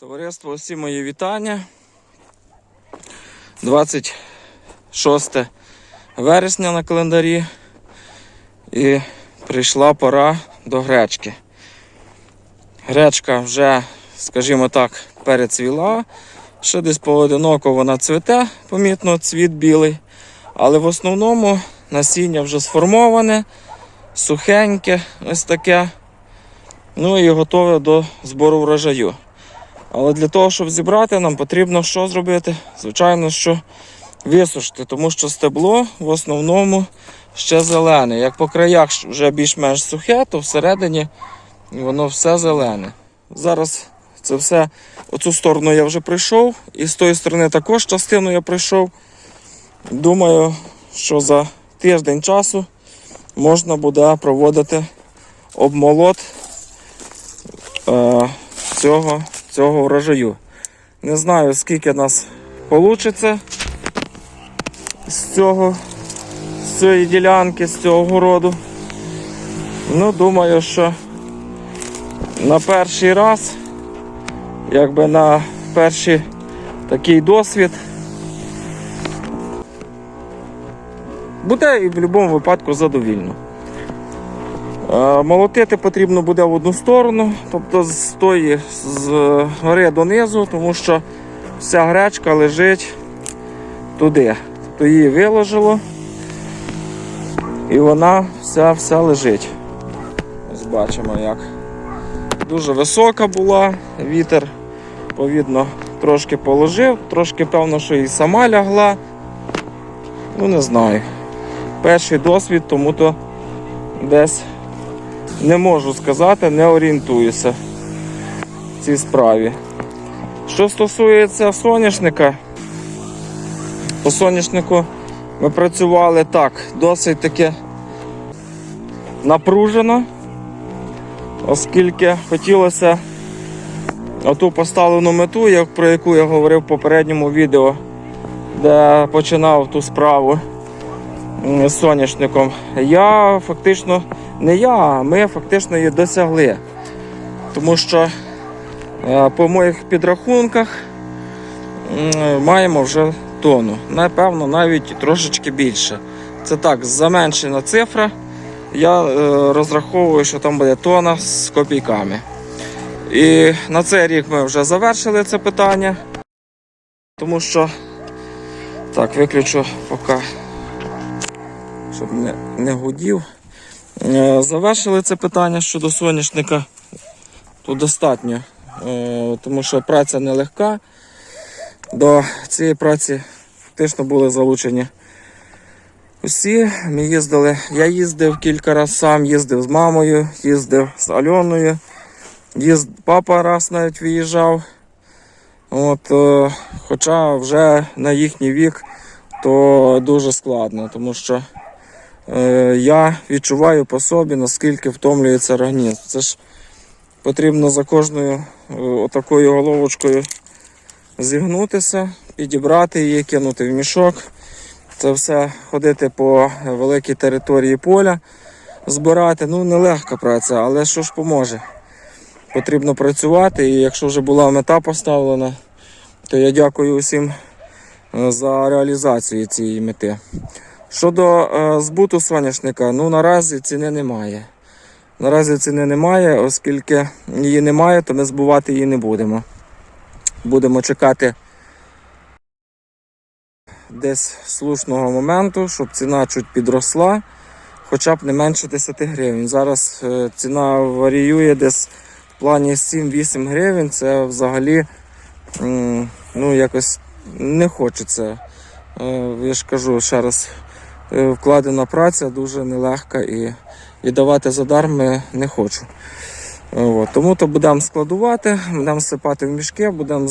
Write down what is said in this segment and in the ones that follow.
Товариство, усі мої вітання. 26 вересня на календарі. І прийшла пора до гречки. Гречка вже, скажімо так, перецвіла. Ще десь поодиноко вона цвіте, помітно, цвіт білий. Але в основному насіння вже сформоване, сухеньке, ось таке. Ну і готове до збору врожаю. Але для того, щоб зібрати, нам потрібно що зробити? Звичайно, що висушити, тому що стебло в основному ще зелене. Як по краях вже більш-менш сухе, то всередині воно все зелене. Зараз це все, оцю сторону я вже пройшов, і з тої сторони також частину я пройшов. Думаю, що за тиждень часу можна буде проводити обмолот е, цього цього врожаю. Не знаю, скільки нас вийде з цього, з цієї ділянки, з цього городу. Ну, думаю, що на перший раз, якби на перший такий досвід, буде і в будь-якому випадку задовільно. Е, Молотити потрібно буде в одну сторону, тобто з тої з гори донизу, тому що вся гречка лежить туди. Тобто її виложило і вона вся вся лежить. Ось бачимо як. Дуже висока була, вітер, повідно, трошки положив, трошки певно, що і сама лягла. Ну не знаю. Перший досвід, тому то десь не можу сказати, не орієнтуюся в цій справі. Що стосується соняшника, по соняшнику ми працювали так, досить таки напружено, оскільки хотілося оту поставлену мету, про яку я говорив в попередньому відео, де починав ту справу соняшником. Я фактично не я, ми фактично її досягли. Тому що е, по моїх підрахунках маємо вже тонну. Напевно, навіть трошечки більше. Це так, заменшена цифра. Я е, розраховую, що там буде тонна з копійками. І на цей рік ми вже завершили це питання. Тому що так, виключу поки, щоб не, не гудів. Е, Завершили це питання щодо соняшника. Тут достатньо, е, тому що праця нелегка. До цієї праці фактично були залучені усі. Ми їздили. Я їздив кілька разів сам, їздив з мамою, їздив з Альоною. Їзд... Папа раз навіть виїжджав. От, е, хоча вже на їхній вік то дуже складно, тому що я відчуваю по собі, наскільки втомлюється організм. Це ж потрібно за кожною е, отакою головочкою зігнутися, підібрати її, кинути в мішок. Це все ходити по великій території поля, збирати. Ну, нелегка праця, але що ж поможе. Потрібно працювати, і якщо вже була мета поставлена, то я дякую усім е, за реалізацію цієї мети. Щодо е, збуту соняшника, ну наразі ціни немає. Наразі ціни немає, оскільки її немає, то ми збувати її не будемо. Будемо чекати десь слушного моменту, щоб ціна чуть підросла, хоча б не менше 10 гривень. Зараз е, ціна варіює десь в плані 7-8 гривень. Це взагалі м, ну, якось не хочеться. Е, Я ж кажу ще раз, вкладена праця дуже нелегка і, і давати задарми не хочу. Е, От. Тому то будемо складувати, будемо сипати в мішки, будемо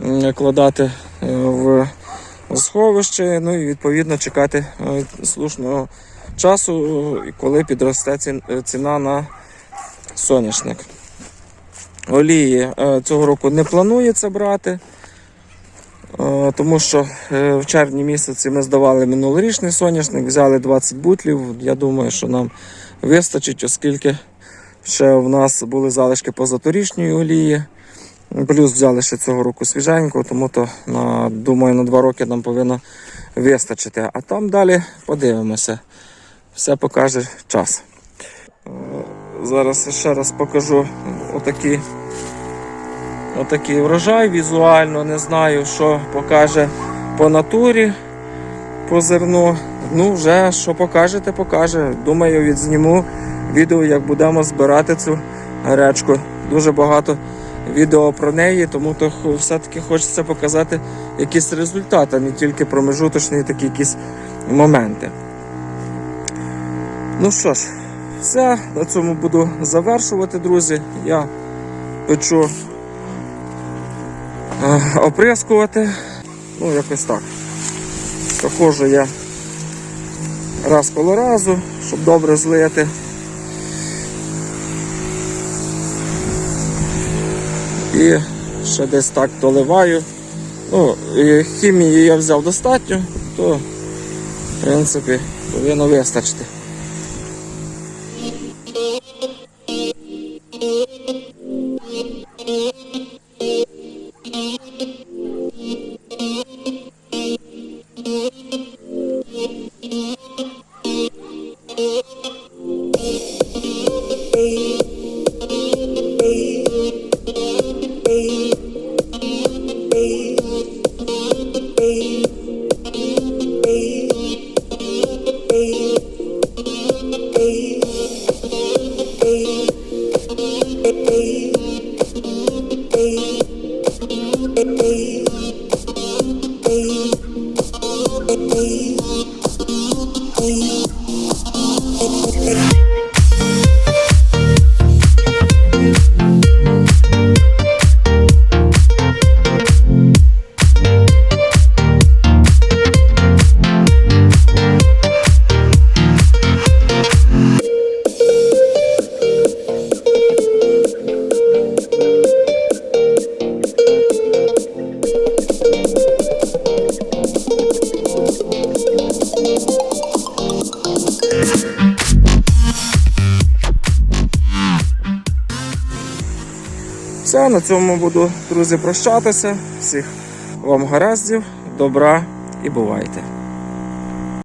закладати е, в сховище, ну і відповідно чекати е, слушного часу, е, коли підросте е, ціна на соняшник. Олії е, цього року не планується брати. Е, Тому що е, в червні місяці ми здавали минулорічний соняшник, взяли 20 бутлів. Я думаю, що нам вистачить, оскільки ще в нас були залишки позаторічної олії. Плюс взяли ще цього року свіженьку, тому то на, думаю, на два роки нам повинно вистачити. А там далі подивимося. Все покаже час. Е, Зараз ще раз покажу отакий, отакий врожай візуально. Не знаю, що покаже по натурі, по зерну. Ну, вже що покажете, покаже. Думаю, відзніму відео, як будемо збирати цю гречку. Дуже багато відео про неї, тому то все-таки хочеться показати якийсь результат, а не тільки промежуточні такі якісь моменти. Ну що ж, все, на цьому буду завершувати, друзі. Я печу оприскувати. Ну, якось так. Проходжу я раз коло разу, щоб добре злити. І ще десь так доливаю. Ну, хімії я взяв достатньо, то в принципі повинно вистачити. Hey. Все, на цьому буду, друзі, прощатися. Всіх вам гараздів, добра і бувайте.